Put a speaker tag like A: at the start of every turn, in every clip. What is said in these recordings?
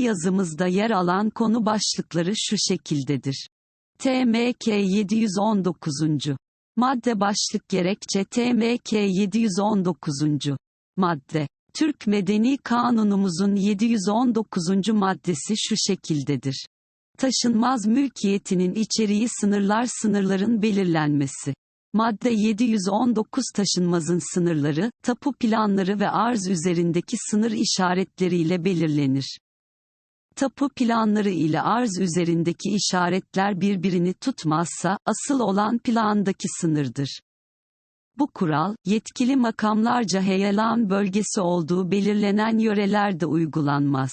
A: yazımızda yer alan konu başlıkları şu şekildedir. TMK 719. Madde başlık gerekçe TMK 719. Madde. Türk Medeni Kanunumuzun 719. maddesi şu şekildedir. Taşınmaz mülkiyetinin içeriği sınırlar sınırların belirlenmesi. Madde 719 taşınmazın sınırları, tapu planları ve arz üzerindeki sınır işaretleriyle belirlenir. Tapu planları ile arz üzerindeki işaretler birbirini tutmazsa, asıl olan plandaki sınırdır. Bu kural, yetkili makamlarca heyelan bölgesi olduğu belirlenen yörelerde uygulanmaz.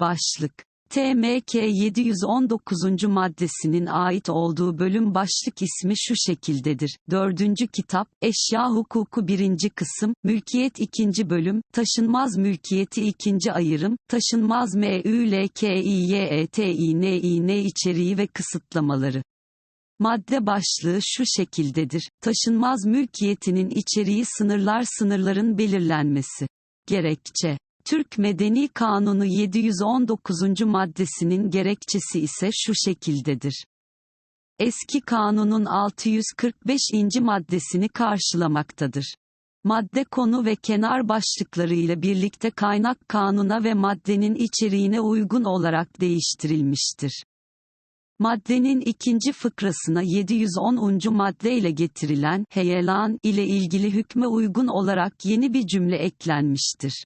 A: Başlık TMK 719. maddesinin ait olduğu bölüm başlık ismi şu şekildedir. 4. kitap, Eşya Hukuku 1. kısım, Mülkiyet 2. bölüm, Taşınmaz Mülkiyeti 2. ayırım, Taşınmaz MÜLKİYETİNİN içeriği ve kısıtlamaları. Madde başlığı şu şekildedir. Taşınmaz mülkiyetinin içeriği sınırlar sınırların belirlenmesi. Gerekçe Türk Medeni Kanunu 719. maddesinin gerekçesi ise şu şekildedir. Eski kanunun 645. maddesini karşılamaktadır. Madde konu ve kenar başlıklarıyla birlikte kaynak kanuna ve maddenin içeriğine uygun olarak değiştirilmiştir. Maddenin ikinci fıkrasına 710. madde ile getirilen heyelan ile ilgili hükme uygun olarak yeni bir cümle eklenmiştir.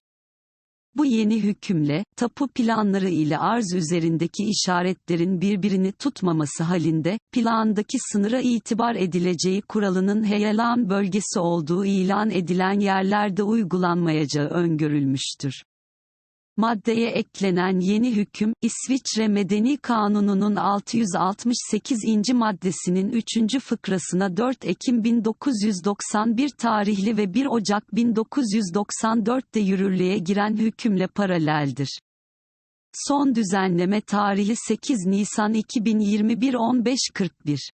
A: Bu yeni hükümle, tapu planları ile arz üzerindeki işaretlerin birbirini tutmaması halinde, plandaki sınıra itibar edileceği kuralının heyelan bölgesi olduğu ilan edilen yerlerde uygulanmayacağı öngörülmüştür. Maddeye eklenen yeni hüküm, İsviçre Medeni Kanunu'nun 668. maddesinin 3. fıkrasına 4 Ekim 1991 tarihli ve 1 Ocak 1994'te yürürlüğe giren hükümle paraleldir. Son düzenleme tarihi 8 Nisan 2021 15.41